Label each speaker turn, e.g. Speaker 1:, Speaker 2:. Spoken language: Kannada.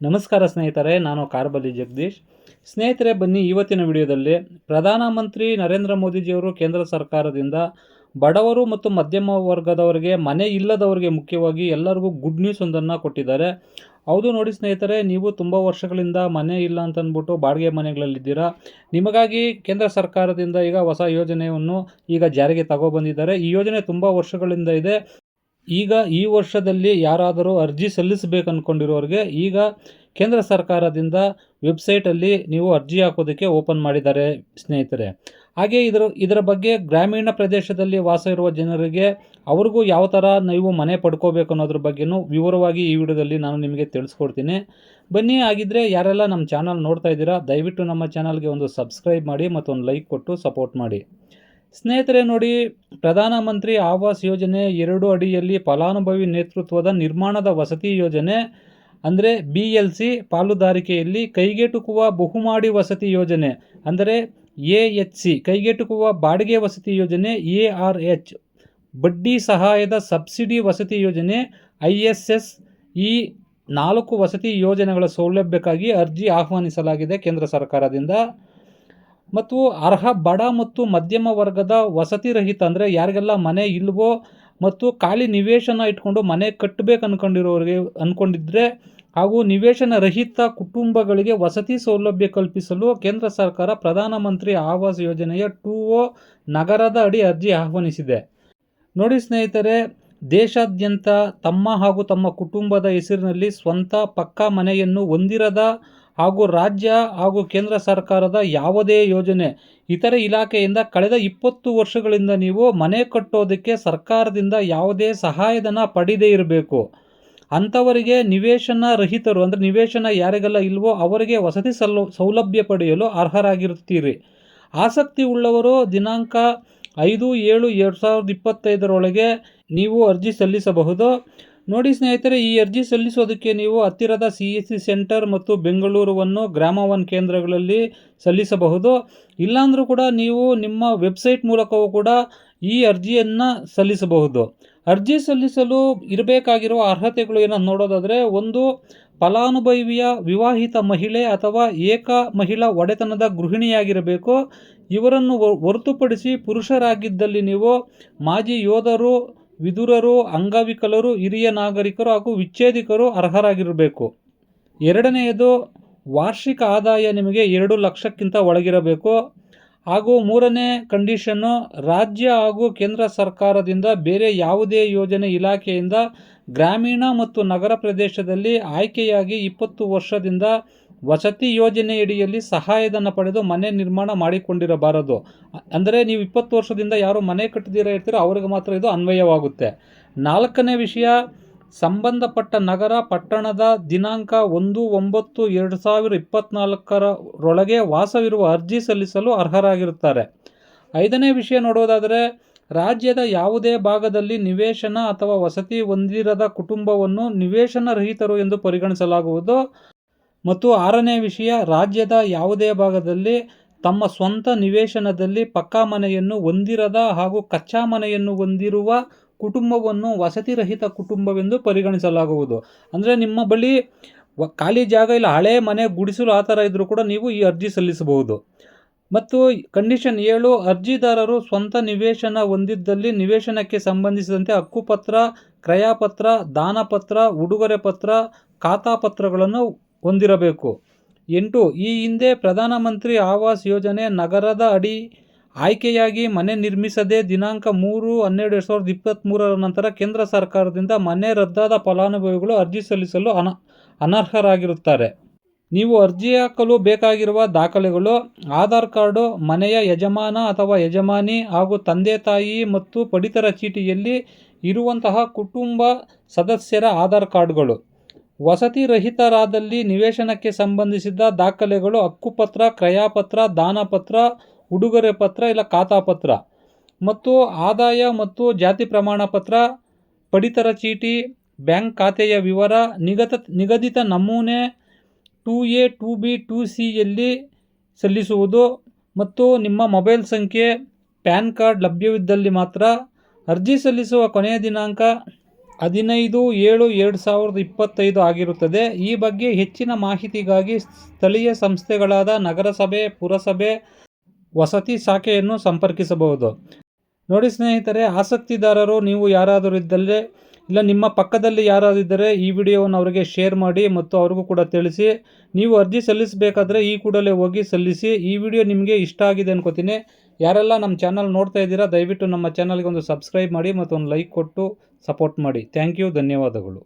Speaker 1: ನಮಸ್ಕಾರ ಸ್ನೇಹಿತರೆ, ನಾನು ಕಾರ್ಬಲಿ ಜಗದೀಶ್. ಸ್ನೇಹಿತರೆ, ಬನ್ನಿ ಇವತ್ತಿನ ವಿಡಿಯೋದಲ್ಲಿ ಪ್ರಧಾನಮಂತ್ರಿ ನರೇಂದ್ರ ಮೋದಿಜಿಯವರು ಕೇಂದ್ರ ಸರ್ಕಾರದಿಂದ ಬಡವರು ಮತ್ತು ಮಧ್ಯಮ ವರ್ಗದವರಿಗೆ, ಮನೆ ಇಲ್ಲದವರಿಗೆ ಮುಖ್ಯವಾಗಿ ಎಲ್ಲರಿಗೂ ಗುಡ್ ನ್ಯೂಸ್ ಒಂದನ್ನು ಕೊಟ್ಟಿದ್ದಾರೆ. ಹೌದು ನೋಡಿ ಸ್ನೇಹಿತರೆ, ನೀವು ತುಂಬ ವರ್ಷಗಳಿಂದ ಮನೆ ಇಲ್ಲ ಅಂತ ಅಂದ್ಬಿಟ್ಟು ಬಾಡಿಗೆ ಮನೆಗಳಲ್ಲಿದ್ದೀರಾ. ನಿಮಗಾಗಿ ಕೇಂದ್ರ ಸರ್ಕಾರದಿಂದ ಈಗ ಹೊಸ ಯೋಜನೆಯನ್ನು ಈಗ ಜಾರಿಗೆ ತಗೊಬಂದಿದ್ದಾರೆ ಈ ಯೋಜನೆ ತುಂಬ ವರ್ಷಗಳಿಂದ ಇದೆ. ಈಗ ಈ ವರ್ಷದಲ್ಲಿ ಯಾರಾದರೂ ಅರ್ಜಿ ಸಲ್ಲಿಸಬೇಕು ಅಂದ್ಕೊಂಡಿರೋರಿಗೆ ಈಗ ಕೇಂದ್ರ ಸರ್ಕಾರದಿಂದ ವೆಬ್ಸೈಟಲ್ಲಿ ನೀವು ಅರ್ಜಿ ಹಾಕೋದಕ್ಕೆ ಓಪನ್ ಮಾಡಿದ್ದಾರೆ ಸ್ನೇಹಿತರೆ. ಹಾಗೆ ಇದರ ಇದರ ಬಗ್ಗೆ ಗ್ರಾಮೀಣ ಪ್ರದೇಶದಲ್ಲಿ ವಾಸ ಇರುವ ಜನರಿಗೆ ಅವ್ರಿಗೂ ಯಾವ ಥರ ನೀವು ಮನೆ ಪಡ್ಕೋಬೇಕು ಅನ್ನೋದ್ರ ಬಗ್ಗೆನೂ ವಿವರವಾಗಿ ಈ ವಿಡಿಯೋದಲ್ಲಿ ನಾನು ನಿಮಗೆ ತಿಳಿಸ್ಕೊಡ್ತೀನಿ. ಬನ್ನಿ ಆಗಿದ್ದರೆ ಯಾರೆಲ್ಲ ನಮ್ಮ ಚಾನಲ್ ನೋಡ್ತಾ ಇದ್ದೀರಾ, ದಯವಿಟ್ಟು ನಮ್ಮ ಚಾನಲ್ಗೆ ಒಂದು ಸಬ್ಸ್ಕ್ರೈಬ್ ಮಾಡಿ ಮತ್ತು ಒಂದು ಲೈಕ್ ಕೊಟ್ಟು ಸಪೋರ್ಟ್ ಮಾಡಿ. ಸ್ನೇಹಿತರೆ ನೋಡಿ ಪ್ರಧಾನಮಂತ್ರಿ ಆವಾಸ್ ಯೋಜನೆ ಎರಡು ಅಡಿಯಲ್ಲಿ ಫಲಾನುಭವಿ ನೇತೃತ್ವದ ನಿರ್ಮಾಣದ ವಸತಿ ಯೋಜನೆ, ಅಂದರೆ ಬಿ ಎಲ್ ಸಿ ಪಾಲುದಾರಿಕೆಯಲ್ಲಿ ಕೈಗೆಟುಕುವ ಬಹುಮಾಡಿ ವಸತಿ ಯೋಜನೆ, ಅಂದರೆ ಎ ಎಚ್ ಸಿ, ಕೈಗೆಟುಕುವ ಬಾಡಿಗೆ ವಸತಿ ಯೋಜನೆ, ಎ ಆರ್ ಎಚ್, ಬಡ್ಡಿ ಸಹಾಯದ ಸಬ್ಸಿಡಿ ವಸತಿ ಯೋಜನೆ, ಐ ಎಸ್ ಎಸ್, ಈ ನಾಲ್ಕು ವಸತಿ ಯೋಜನೆಗಳ ಸೌಲಭ್ಯಕ್ಕಾಗಿ ಅರ್ಜಿ ಆಹ್ವಾನಿಸಲಾಗಿದೆ ಕೇಂದ್ರ ಸರ್ಕಾರದಿಂದ. ಮತ್ತು ಅರ್ಹ ಬಡ ಮತ್ತು ಮಧ್ಯಮ ವರ್ಗದ ವಸತಿ ರಹಿತ ಅಂದರೆ ಯಾರಿಗೆಲ್ಲ ಮನೆ ಇಲ್ವೋ ಮತ್ತು ಖಾಲಿ ನಿವೇಶನ ಇಟ್ಕೊಂಡು ಮನೆ ಕಟ್ಟಬೇಕು ಅಂದ್ಕೊಂಡಿರೋರಿಗೆ ಅಂದ್ಕೊಂಡಿದ್ರೆ ಹಾಗೂ ನಿವೇಶನ ರಹಿತ ಕುಟುಂಬಗಳಿಗೆ ವಸತಿ ಸೌಲಭ್ಯ ಕಲ್ಪಿಸಲು ಕೇಂದ್ರ ಸರ್ಕಾರ ಪ್ರಧಾನಮಂತ್ರಿ ಆವಾಸ್ ಯೋಜನೆಯ ಟೂ ಓ ನಗರದ ಅಡಿ ಅರ್ಜಿ ಆಹ್ವಾನಿಸಿದೆ. ನೋಡಿ ಸ್ನೇಹಿತರೆ, ದೇಶಾದ್ಯಂತ ತಮ್ಮ ಹಾಗೂ ತಮ್ಮ ಕುಟುಂಬದ ಹೆಸರಿನಲ್ಲಿ ಸ್ವಂತ ಪಕ್ಕಾ ಮನೆಯನ್ನು ಹೊಂದಿರದ ಹಾಗೂ ರಾಜ್ಯ ಹಾಗೂ ಕೇಂದ್ರ ಸರ್ಕಾರದ ಯಾವುದೇ ಯೋಜನೆ ಇತರೆ ಇಲಾಖೆಯಿಂದ ಕಳೆದ ಇಪ್ಪತ್ತು ವರ್ಷಗಳಿಂದ ನೀವು ಮನೆ ಕಟ್ಟೋದಕ್ಕೆ ಸರ್ಕಾರದಿಂದ ಯಾವುದೇ ಸಹಾಯಧನ ಪಡೆದೇ ಇರಬೇಕು. ಅಂಥವರಿಗೆ ನಿವೇಶನ ರಹಿತರು ಅಂದರೆ ನಿವೇಶನ ಯಾರಿಗೆಲ್ಲ ಇಲ್ವೋ ಅವರಿಗೆ ವಸತಿ ಸೌಲ, ಸೌಲಭ್ಯ ಪಡೆಯಲು ಅರ್ಹರಾಗಿರುತ್ತೀರಿ. ಆಸಕ್ತಿ ಉಳ್ಳವರು ದಿನಾಂಕ ಐದು ಏಳು ಎರಡು ಸಾವಿರದ ಇಪ್ಪತ್ತೈದರೊಳಗೆ ನೀವು ಅರ್ಜಿ ಸಲ್ಲಿಸಬಹುದು. ನೋಡಿ ಸ್ನೇಹಿತರೆ, ಈ ಅರ್ಜಿ ಸಲ್ಲಿಸೋದಕ್ಕೆ ನೀವು ಹತ್ತಿರದ ಸಿ ಎಸ್ ಸಿ ಸೆಂಟರ್ ಮತ್ತು ಬೆಂಗಳೂರುವನ್ನು ಗ್ರಾಮವನ್ ಕೇಂದ್ರಗಳಲ್ಲಿ ಸಲ್ಲಿಸಬಹುದು. ಇಲ್ಲಾಂದರೂ ಕೂಡ ನೀವು ನಿಮ್ಮ ವೆಬ್ಸೈಟ್ ಮೂಲಕವೂ ಕೂಡ ಈ ಅರ್ಜಿಯನ್ನು ಸಲ್ಲಿಸಬಹುದು. ಅರ್ಜಿ ಸಲ್ಲಿಸಲು ಇರಬೇಕಾಗಿರುವ ಅರ್ಹತೆಗಳು ಏನಂತ ನೋಡೋದಾದರೆ, ಒಂದು, ಫಲಾನುಭವಿಯ ವಿವಾಹಿತ ಮಹಿಳೆ ಅಥವಾ ಏಕ ಮಹಿಳಾ ಒಡೆತನದ ಗೃಹಿಣಿಯಾಗಿರಬೇಕು. ಇವರನ್ನು ಹೊರತುಪಡಿಸಿ ಪುರುಷರಾಗಿದ್ದಲ್ಲಿ ನೀವು ಮಾಜಿ ಯೋಧರು ವಿದುರರು, ಅಂಗವಿಕಲರು, ಹಿರಿಯ ನಾಗರಿಕರು ಹಾಗೂ ವಿಚ್ಛೇದಿಕರು ಅರ್ಹರಾಗಿರಬೇಕು. ಎರಡನೆಯದು, ವಾರ್ಷಿಕ ಆದಾಯ ನಿಮಗೆ ಎರಡು ಲಕ್ಷಕ್ಕಿಂತ ಒಳಗಿರಬೇಕು. ಹಾಗೂ ಮೂರನೇ ಕಂಡೀಷನ್ನು, ರಾಜ್ಯ ಹಾಗೂ ಕೇಂದ್ರ ಸರ್ಕಾರದಿಂದ ಬೇರೆ ಯಾವುದೇ ಯೋಜನೆ ಇಲಾಖೆಯಿಂದ ಗ್ರಾಮೀಣ ಮತ್ತು ನಗರ ಪ್ರದೇಶದಲ್ಲಿ ಆಯ್ಕೆಯಾಗಿ ಇಪ್ಪತ್ತು ವರ್ಷದಿಂದ ವಸತಿ ಯೋಜನೆಯಡಿಯಲ್ಲಿ ಸಹಾಯಧನ ಪಡೆದು ಮನೆ ನಿರ್ಮಾಣ ಮಾಡಿಕೊಂಡಿರಬಾರದು. ಅಂದರೆ ನೀವು ಇಪ್ಪತ್ತು ವರ್ಷದಿಂದ ಯಾರು ಮನೆ ಕಟ್ಟದಿರ ಇರ್ತೀರೋ ಅವ್ರಿಗೆ ಮಾತ್ರ ಇದು ಅನ್ವಯವಾಗುತ್ತೆ. ನಾಲ್ಕನೇ ವಿಷಯ, ಸಂಬಂಧಪಟ್ಟ ನಗರ ಪಟ್ಟಣದ ದಿನಾಂಕ ಒಂದು ಒಂಬತ್ತು ಎರಡು ಸಾವಿರ ಇಪ್ಪತ್ತ್ನಾಲ್ಕರೊಳಗೆ ವಾಸವಿರುವ ಅರ್ಜಿ ಸಲ್ಲಿಸಲು ಅರ್ಹರಾಗಿರುತ್ತಾರೆ. ಐದನೇ ವಿಷಯ ನೋಡೋದಾದರೆ, ರಾಜ್ಯದ ಯಾವುದೇ ಭಾಗದಲ್ಲಿ ನಿವೇಶನ ಅಥವಾ ವಸತಿ ಹೊಂದಿರದ ಕುಟುಂಬವನ್ನು ನಿವೇಶನ ರಹಿತರು ಎಂದು ಪರಿಗಣಿಸಲಾಗುವುದು. ಮತ್ತು ಆರನೇ ವಿಷಯ, ರಾಜ್ಯದ ಯಾವುದೇ ಭಾಗದಲ್ಲಿ ತಮ್ಮ ಸ್ವಂತ ನಿವೇಶನದಲ್ಲಿ ಪಕ್ಕಾ ಮನೆಯನ್ನು ಹೊಂದಿರದ ಹಾಗೂ ಕಚ್ಚಾ ಮನೆಯನ್ನು ಹೊಂದಿರುವ ಕುಟುಂಬವನ್ನು ವಸತಿರಹಿತ ಕುಟುಂಬವೆಂದು ಪರಿಗಣಿಸಲಾಗುವುದು. ಅಂದರೆ ನಿಮ್ಮ ಬಳಿ ಖಾಲಿ ಜಾಗ ಇಲ್ಲ, ಹಳೆ ಮನೆ ಗುಡಿಸಲು ಆ ಥರ ಇದ್ದರೂ ಕೂಡ ನೀವು ಈ ಅರ್ಜಿ ಸಲ್ಲಿಸಬಹುದು. ಮತ್ತು ಕಂಡೀಷನ್ ಏಳು, ಅರ್ಜಿದಾರರು ಸ್ವಂತ ನಿವೇಶನ ಹೊಂದಿದ್ದಲ್ಲಿ ನಿವೇಶನಕ್ಕೆ ಸಂಬಂಧಿಸಿದಂತೆ ಹಕ್ಕುಪತ್ರ, ಕ್ರಯಪತ್ರ, ದಾನಪತ್ರ, ಉಡುಗೊರೆ ಪತ್ರ ಖಾತಾಪತ್ರಗಳನ್ನು ಹೊಂದಿರಬೇಕು. ಎಂಟು, ಈ ಹಿಂದೆ ಪ್ರಧಾನಮಂತ್ರಿ ಆವಾಸ್ ಯೋಜನೆ ನಗರದ ಅಡಿ ಆಯ್ಕೆಯಾಗಿ ಮನೆ ನಿರ್ಮಿಸದೆ ದಿನಾಂಕ ಮೂರು ಹನ್ನೆರಡು ಎರಡು ಸಾವಿರದ ಇಪ್ಪತ್ತ್ಮೂರರ ನಂತರ ಕೇಂದ್ರ ಸರ್ಕಾರದಿಂದ ಮನೆ ರದ್ದಾದ ಫಲಾನುಭವಿಗಳು ಅರ್ಜಿ ಸಲ್ಲಿಸಲು ಅನ, ಅನರ್ಹರಾಗಿರುತ್ತಾರೆ. ನೀವು ಅರ್ಜಿ ಹಾಕಲು ಬೇಕಾಗಿರುವ ದಾಖಲೆಗಳು, ಆಧಾರ್ ಕಾರ್ಡು, ಮನೆಯ ಯಜಮಾನ ಅಥವಾ ಯಜಮಾನಿ ಹಾಗೂ ತಂದೆ ತಾಯಿ ಮತ್ತು ಪಡಿತರ ಚೀಟಿಯಲ್ಲಿ ಇರುವಂತಹ ಕುಟುಂಬ ಸದಸ್ಯರ ಆಧಾರ್ ಕಾರ್ಡ್ಗಳು. ವಸತಿ ರಹಿತರಾದಲ್ಲಿ ನಿವೇಶನಕ್ಕೆ ಸಂಬಂಧಿಸಿದ ದಾಖಲೆಗಳು, ಹಕ್ಕುಪತ್ರ, ಕ್ರಯಪತ್ರ, ದಾನಪತ್ರ, ಉಡುಗೊರೆ ಪತ್ರ ಇಲ್ಲ ಖಾತಾಪತ್ರ. ಮತ್ತು ಆದಾಯ ಮತ್ತು ಜಾತಿ ಪ್ರಮಾಣ ಪತ್ರ ಪಡಿತರ ಚೀಟಿ, ಬ್ಯಾಂಕ್ ಖಾತೆಯ ವಿವರ ನಿಗತ ನಿಗದಿತ ನಮೂನೆ two A, two B, two ಸಿಯಲ್ಲಿ ಸಲ್ಲಿಸುವುದು ಮತ್ತು ನಿಮ್ಮ ಮೊಬೈಲ್ ಸಂಖ್ಯೆ, ಪ್ಯಾನ್ ಕಾರ್ಡ್ ಲಭ್ಯವಿದ್ದಲ್ಲಿ ಮಾತ್ರ ಅರ್ಜಿ ಸಲ್ಲಿಸುವ ಕೊನೆಯ ದಿನಾಂಕ ಹದಿನೈದು ಏಳು ಎರಡು ಸಾವಿರದ ಇಪ್ಪತ್ತೈದು ಆಗಿರುತ್ತದೆ. ಈ ಬಗ್ಗೆ ಹೆಚ್ಚಿನ ಮಾಹಿತಿಗಾಗಿ ಸ್ಥಳೀಯ ಸಂಸ್ಥೆಗಳಾದ ನಗರಸಭೆ, ಪುರಸಭೆ, ವಸತಿ ಶಾಖೆಯನ್ನು ಸಂಪರ್ಕಿಸಬಹುದು. ನೋಡಿ ಸ್ನೇಹಿತರೆ, ಆಸಕ್ತಿದಾರರು, ನೀವು ಯಾರಾದರೂ ಇದ್ದಲ್ಲಿ ಇಲ್ಲ, ನಿಮ್ಮ ಪಕ್ಕದಲ್ಲಿ ಯಾರಾದರೂ ಇದ್ದರೆ ಈ ವಿಡಿಯೋವನ್ನು ಅವರಿಗೆ ಶೇರ್ ಮಾಡಿ ಮತ್ತು ಅವ್ರಿಗೂ ಕೂಡ ತಿಳಿಸಿ. ನೀವು ಅರ್ಜಿ ಸಲ್ಲಿಸಬೇಕಾದ್ರೆ ಈ ಕೂಡಲೇ ಹೋಗಿ ಸಲ್ಲಿಸಿ. ಈ ವಿಡಿಯೋ ನಿಮಗೆ ಇಷ್ಟ ಆಗಿದೆ ಅನ್ಕೋತೀನಿ. ಯಾರೆಲ್ಲ ನಮ್ಮ ಚಾನಲ್ ನೋಡ್ತಾ ಇದ್ದೀರಾ, ದಯವಿಟ್ಟು ನಮ್ಮ ಚಾನಲ್ಗೆ ಒಂದು ಸಬ್ಸ್ಕ್ರೈಬ್ ಮಾಡಿ ಮತ್ತು ಒಂದು ಲೈಕ್ ಕೊಟ್ಟು ಸಪೋರ್ಟ್ ಮಾಡಿ. ಥ್ಯಾಂಕ್ ಯು, ಧನ್ಯವಾದಗಳು.